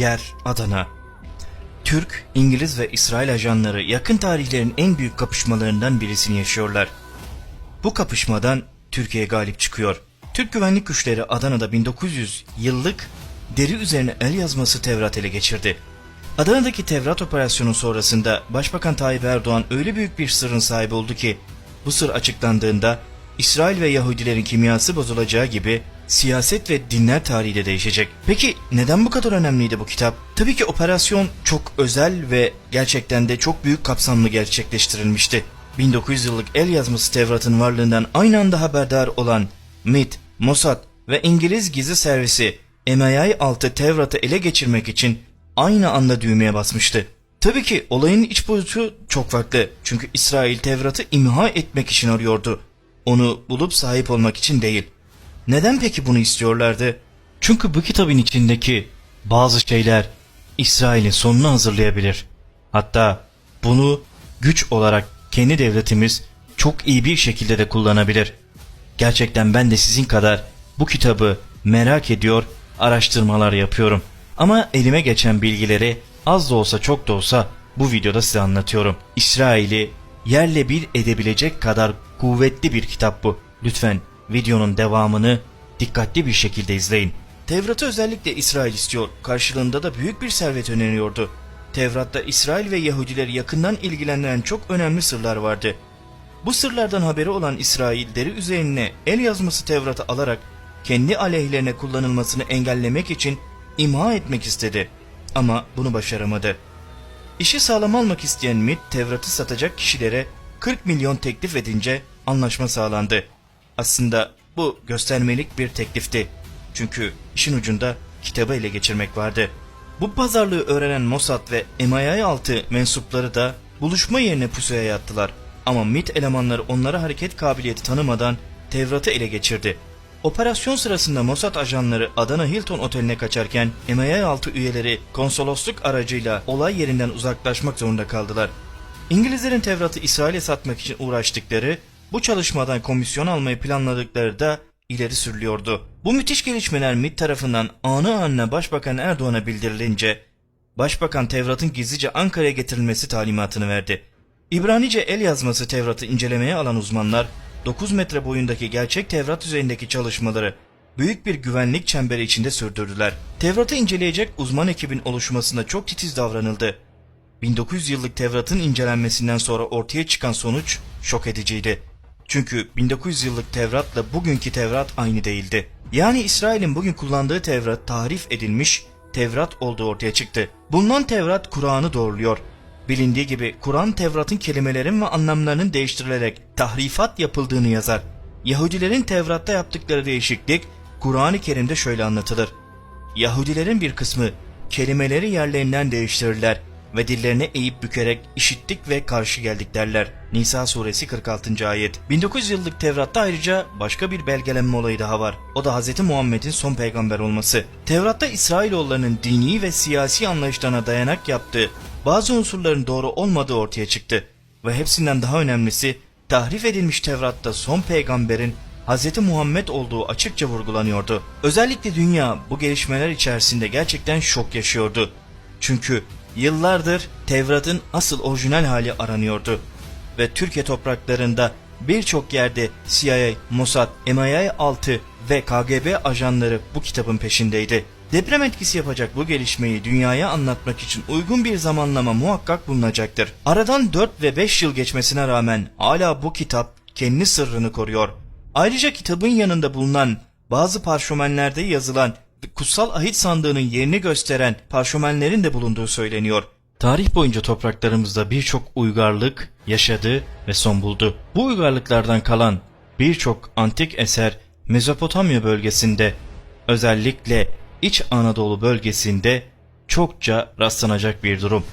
yer Adana. Türk, İngiliz ve İsrail ajanları yakın tarihlerin en büyük kapışmalarından birisini yaşıyorlar. Bu kapışmadan Türkiye galip çıkıyor. Türk güvenlik güçleri Adana'da 1900 yıllık deri üzerine el yazması Tevrat ele geçirdi. Adana'daki Tevrat operasyonu sonrasında Başbakan Tayyip Erdoğan öyle büyük bir sırrın sahibi oldu ki bu sır açıklandığında İsrail ve Yahudilerin kimyası bozulacağı gibi siyaset ve dinler tarihi de değişecek. Peki neden bu kadar önemliydi bu kitap? Tabii ki operasyon çok özel ve gerçekten de çok büyük kapsamlı gerçekleştirilmişti. 1900 yıllık el yazması Tevrat'ın varlığından aynı anda haberdar olan MIT, Mossad ve İngiliz gizli servisi MI6 altı Tevrat'ı ele geçirmek için aynı anda düğmeye basmıştı. Tabii ki olayın iç boyutu çok farklı. Çünkü İsrail Tevrat'ı imha etmek için arıyordu. Onu bulup sahip olmak için değil. Neden peki bunu istiyorlardı? Çünkü bu kitabın içindeki bazı şeyler İsrail'in sonunu hazırlayabilir. Hatta bunu güç olarak kendi devletimiz çok iyi bir şekilde de kullanabilir. Gerçekten ben de sizin kadar bu kitabı merak ediyor, araştırmalar yapıyorum. Ama elime geçen bilgileri az da olsa çok da olsa bu videoda size anlatıyorum. İsrail'i yerle bir edebilecek kadar kuvvetli bir kitap bu. Lütfen videonun devamını dikkatli bir şekilde izleyin. Tevrat'ı özellikle İsrail istiyor. Karşılığında da büyük bir servet öneriyordu. Tevrat'ta İsrail ve Yahudileri yakından ilgilendiren çok önemli sırlar vardı. Bu sırlardan haberi olan İsrail deri üzerine el yazması Tevrat'ı alarak kendi aleyhlerine kullanılmasını engellemek için imha etmek istedi. Ama bunu başaramadı. İşi sağlam almak isteyen MIT Tevrat'ı satacak kişilere 40 milyon teklif edince anlaşma sağlandı. Aslında bu göstermelik bir teklifti. Çünkü işin ucunda kitabı ele geçirmek vardı. Bu pazarlığı öğrenen Mossad ve MI6 mensupları da buluşma yerine pusuya yattılar. Ama MIT elemanları onlara hareket kabiliyeti tanımadan Tevrat'ı ele geçirdi. Operasyon sırasında Mossad ajanları Adana Hilton Oteli'ne kaçarken MI6 üyeleri konsolosluk aracıyla olay yerinden uzaklaşmak zorunda kaldılar. İngilizlerin Tevrat'ı İsrail'e satmak için uğraştıkları, bu çalışmadan komisyon almayı planladıkları da ileri sürülüyordu. Bu müthiş gelişmeler MİT tarafından anı anına Başbakan Erdoğan'a bildirilince, Başbakan Tevrat'ın gizlice Ankara'ya getirilmesi talimatını verdi. İbranice el yazması Tevrat'ı incelemeye alan uzmanlar, 9 metre boyundaki gerçek Tevrat üzerindeki çalışmaları büyük bir güvenlik çemberi içinde sürdürdüler. Tevrat'ı inceleyecek uzman ekibin oluşmasında çok titiz davranıldı. 1900 yıllık Tevrat'ın incelenmesinden sonra ortaya çıkan sonuç şok ediciydi. Çünkü 1900 yıllık Tevrat'la bugünkü Tevrat aynı değildi. Yani İsrail'in bugün kullandığı Tevrat tarif edilmiş Tevrat olduğu ortaya çıktı. Bulunan Tevrat Kur'an'ı doğruluyor. Bilindiği gibi Kur'an Tevrat'ın kelimelerin ve anlamlarının değiştirilerek tahrifat yapıldığını yazar. Yahudilerin Tevrat'ta yaptıkları değişiklik Kur'an-ı Kerim'de şöyle anlatılır. Yahudilerin bir kısmı kelimeleri yerlerinden değiştirirler ve dillerine eğip bükerek işittik ve karşı geldik derler. Nisa suresi 46. ayet. 1900 yıllık Tevrat'ta ayrıca başka bir belgelenme olayı daha var. O da Hz. Muhammed'in son peygamber olması. Tevrat'ta İsrailoğullarının dini ve siyasi anlayışlarına dayanak yaptığı bazı unsurların doğru olmadığı ortaya çıktı. Ve hepsinden daha önemlisi tahrif edilmiş Tevrat'ta son peygamberin Hz. Muhammed olduğu açıkça vurgulanıyordu. Özellikle dünya bu gelişmeler içerisinde gerçekten şok yaşıyordu. Çünkü yıllardır Tevrat'ın asıl orijinal hali aranıyordu. Ve Türkiye topraklarında birçok yerde CIA, Mossad, MI6 ve KGB ajanları bu kitabın peşindeydi. Deprem etkisi yapacak bu gelişmeyi dünyaya anlatmak için uygun bir zamanlama muhakkak bulunacaktır. Aradan 4 ve 5 yıl geçmesine rağmen hala bu kitap kendi sırrını koruyor. Ayrıca kitabın yanında bulunan bazı parşömenlerde yazılan kutsal ahit sandığının yerini gösteren parşömenlerin de bulunduğu söyleniyor. Tarih boyunca topraklarımızda birçok uygarlık yaşadı ve son buldu. Bu uygarlıklardan kalan birçok antik eser Mezopotamya bölgesinde özellikle İç Anadolu bölgesinde çokça rastlanacak bir durum.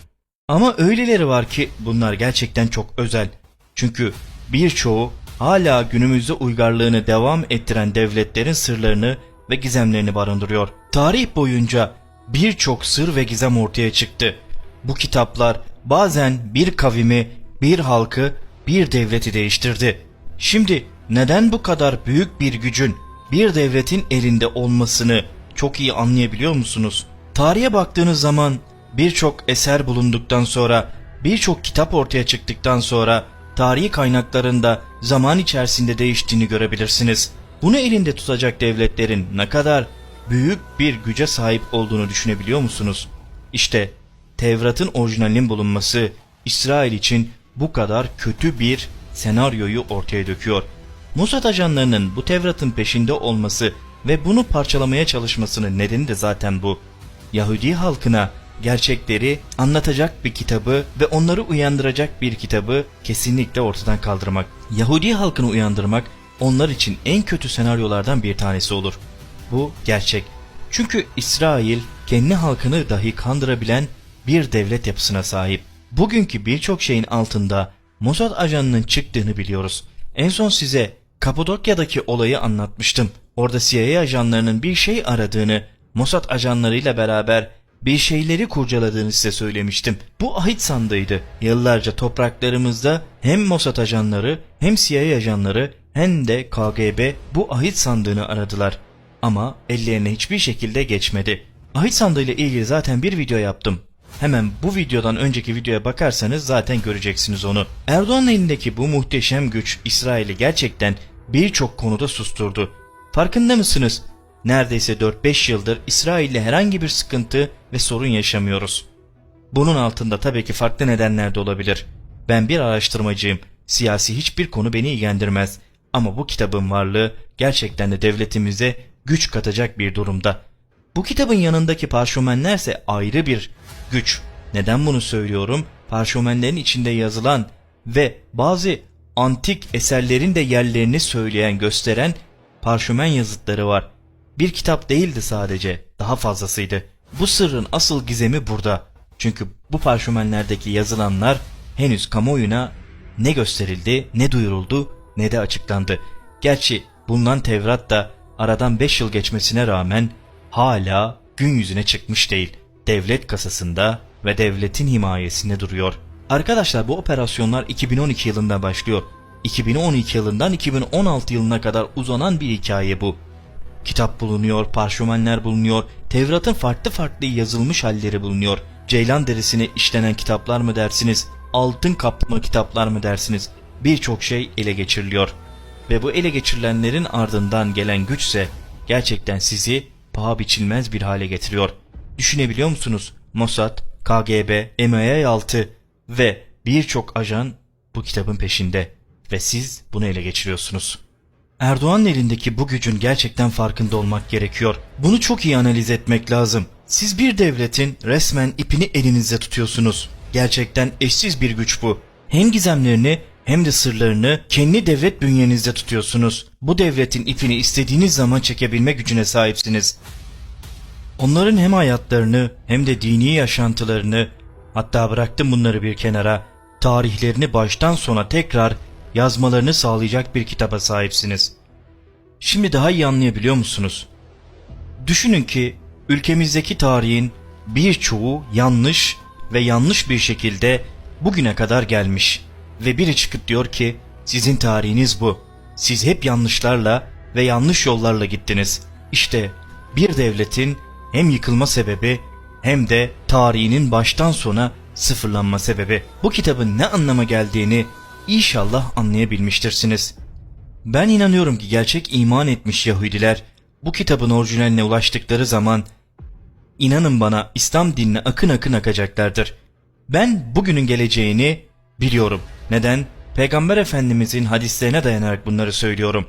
Ama öyleleri var ki bunlar gerçekten çok özel. Çünkü birçoğu hala günümüzde uygarlığını devam ettiren devletlerin sırlarını ve gizemlerini barındırıyor. Tarih boyunca birçok sır ve gizem ortaya çıktı. Bu kitaplar bazen bir kavimi, bir halkı, bir devleti değiştirdi. Şimdi neden bu kadar büyük bir gücün bir devletin elinde olmasını çok iyi anlayabiliyor musunuz? Tarihe baktığınız zaman birçok eser bulunduktan sonra, birçok kitap ortaya çıktıktan sonra tarihi kaynaklarında zaman içerisinde değiştiğini görebilirsiniz. Bunu elinde tutacak devletlerin ne kadar büyük bir güce sahip olduğunu düşünebiliyor musunuz? İşte Tevrat'ın orijinalinin bulunması İsrail için bu kadar kötü bir senaryoyu ortaya döküyor. Mossad ajanlarının bu Tevrat'ın peşinde olması ve bunu parçalamaya çalışmasının nedeni de zaten bu. Yahudi halkına gerçekleri anlatacak bir kitabı ve onları uyandıracak bir kitabı kesinlikle ortadan kaldırmak. Yahudi halkını uyandırmak onlar için en kötü senaryolardan bir tanesi olur. Bu gerçek. Çünkü İsrail kendi halkını dahi kandırabilen bir devlet yapısına sahip. Bugünkü birçok şeyin altında Mossad ajanının çıktığını biliyoruz. En son size Kapadokya'daki olayı anlatmıştım. Orada CIA ajanlarının bir şey aradığını, Mossad ajanlarıyla beraber bir şeyleri kurcaladığını size söylemiştim. Bu ahit sandığıydı. Yıllarca topraklarımızda hem Mossad ajanları hem CIA ajanları hem de KGB bu ahit sandığını aradılar. Ama ellerine hiçbir şekilde geçmedi. Ahit sandığı ile ilgili zaten bir video yaptım. Hemen bu videodan önceki videoya bakarsanız zaten göreceksiniz onu. Erdoğan'ın elindeki bu muhteşem güç İsrail'i gerçekten birçok konuda susturdu. Farkında mısınız? Neredeyse 4-5 yıldır İsrail'le herhangi bir sıkıntı ve sorun yaşamıyoruz. Bunun altında tabii ki farklı nedenler de olabilir. Ben bir araştırmacıyım. Siyasi hiçbir konu beni ilgilendirmez. Ama bu kitabın varlığı gerçekten de devletimize güç katacak bir durumda. Bu kitabın yanındaki parşömenlerse ayrı bir güç. Neden bunu söylüyorum? Parşömenlerin içinde yazılan ve bazı antik eserlerin de yerlerini söyleyen, gösteren parşömen yazıtları var. Bir kitap değildi sadece, daha fazlasıydı. Bu sırrın asıl gizemi burada. Çünkü bu parşömenlerdeki yazılanlar henüz kamuoyuna ne gösterildi, ne duyuruldu, ne de açıklandı. Gerçi bulunan Tevrat da aradan 5 yıl geçmesine rağmen hala gün yüzüne çıkmış değil. Devlet kasasında ve devletin himayesinde duruyor. Arkadaşlar bu operasyonlar 2012 yılında başlıyor. 2012 yılından 2016 yılına kadar uzanan bir hikaye bu. Kitap bulunuyor, parşömenler bulunuyor, Tevrat'ın farklı farklı yazılmış halleri bulunuyor. Ceylan derisine işlenen kitaplar mı dersiniz, altın kaplama kitaplar mı dersiniz? Birçok şey ele geçiriliyor. Ve bu ele geçirilenlerin ardından gelen güçse gerçekten sizi paha biçilmez bir hale getiriyor. Düşünebiliyor musunuz? Mossad, KGB, MI6 ve birçok ajan bu kitabın peşinde ve siz bunu ele geçiriyorsunuz. Erdoğan'ın elindeki bu gücün gerçekten farkında olmak gerekiyor. Bunu çok iyi analiz etmek lazım. Siz bir devletin resmen ipini elinizde tutuyorsunuz. Gerçekten eşsiz bir güç bu. Hem gizemlerini hem de sırlarını kendi devlet bünyenizde tutuyorsunuz. Bu devletin ipini istediğiniz zaman çekebilme gücüne sahipsiniz. Onların hem hayatlarını hem de dini yaşantılarını hatta bıraktım bunları bir kenara tarihlerini baştan sona tekrar yazmalarını sağlayacak bir kitaba sahipsiniz. Şimdi daha iyi anlayabiliyor musunuz? Düşünün ki ülkemizdeki tarihin birçoğu yanlış ve yanlış bir şekilde bugüne kadar gelmiş ve biri çıkıp diyor ki sizin tarihiniz bu. Siz hep yanlışlarla ve yanlış yollarla gittiniz. İşte bir devletin hem yıkılma sebebi hem de tarihinin baştan sona sıfırlanma sebebi. Bu kitabın ne anlama geldiğini inşallah anlayabilmiştirsiniz. Ben inanıyorum ki gerçek iman etmiş Yahudiler bu kitabın orijinaline ulaştıkları zaman inanın bana İslam dinine akın akın akacaklardır. Ben bugünün geleceğini biliyorum. Neden? Peygamber Efendimizin hadislerine dayanarak bunları söylüyorum.